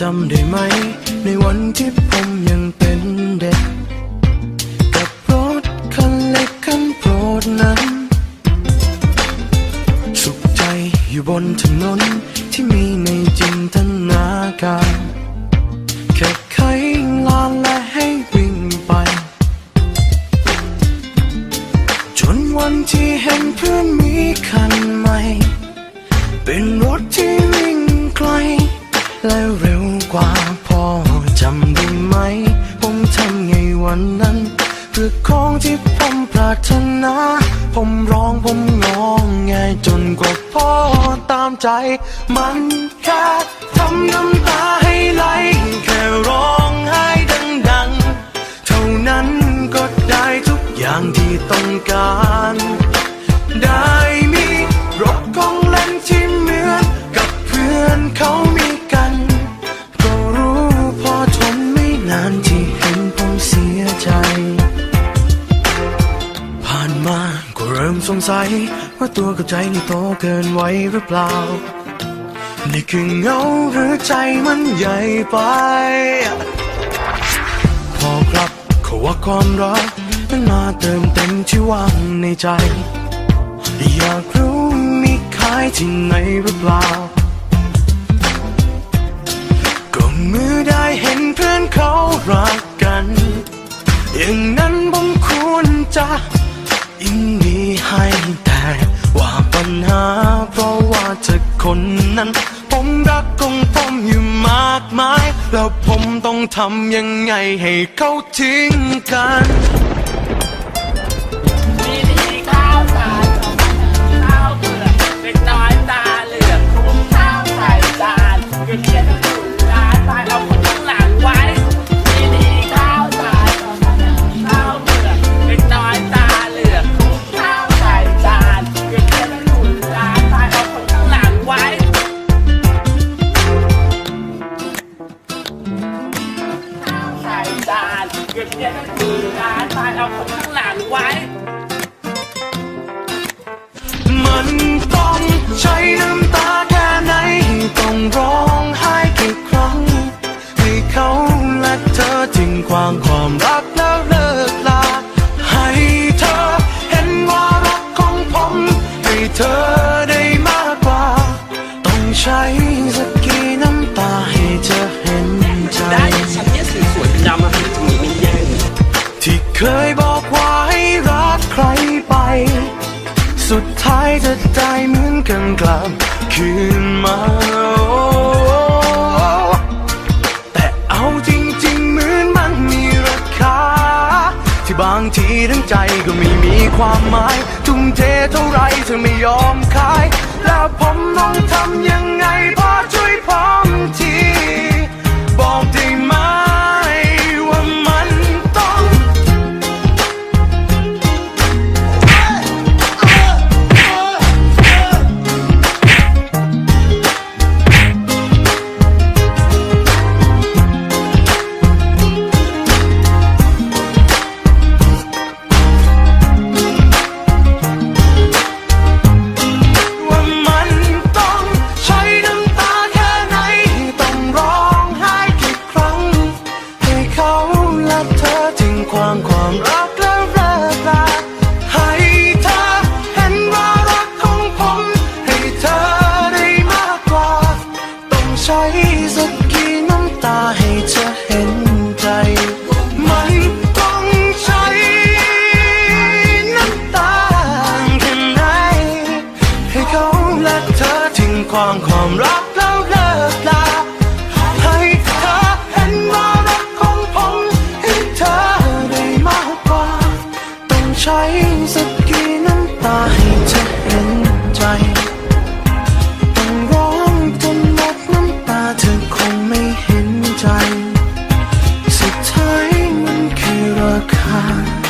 จำได้ไหม ในวันที่ผมยังเป็นเด็ก กับรถคันเล็กคันโปรดนั้น สุขใจอยู่บนถนนที่มีในจินตนาการแค่ไขลานและให้วิ่งไป จนวันที่เห็นเพื่อนมีคัน คือของที่ผมปรารถนา ผมร้องผมงองแงจนกว่าพ่อตามใจ มันแค่ทำน้ำตาให้ไหล งสัยว่าตัวกับใจนี่โตเกินไว้หรือเปล่า นี่คือเงาหรือใจมันใหญ่ไป พอครับเขาว่าความรักนั้นมาเติมเต็มที่ว่างในใจ อยากรู้มีขายที่ไหนหรือเปล่า ก็มือได้เห็น คนนั้น ผมรักของผมอยู่มากมาย แล้วผมต้องทำยังไงให้เขาทิ้งกันานเงินเดือนหนุนล้านตาเอาคนข้างหลังไว้ มันต้องใช้น้ำตาแค่ไหนต้องร้องไห้กี่ครั้ง ให้เขาและเธอทิ้งความความรักแล้วเลิกลา ให้เธอเห็นว่ารักของผม ให้เธอได้มากกว่า ต้องใช้ อกว่าให้รักใครไป สุดท้ายจะได้เหมือนกันกลับคืนมาแต่เอาจริงๆเหมือนมันมีราคา ที่บางทีทั้งใจก็ไม่มีความหมาย ทุ่มเทเท่าไรเธอไม่ยอมขาย แล้วผมต้องทำยังไงพอช่ ใช้สักกี่น้ำตาให้เธอเห็นใจมันต้องใช้น้ำตาแค่ไหนให้เขาและเธอทิ้งความความรักแล้วเลิกลาให้เธอเห็นว่ารักของผมให้เธอได้มากกว่า ต้องใช้สักกี่น้ำตาให้เธอเห็น คื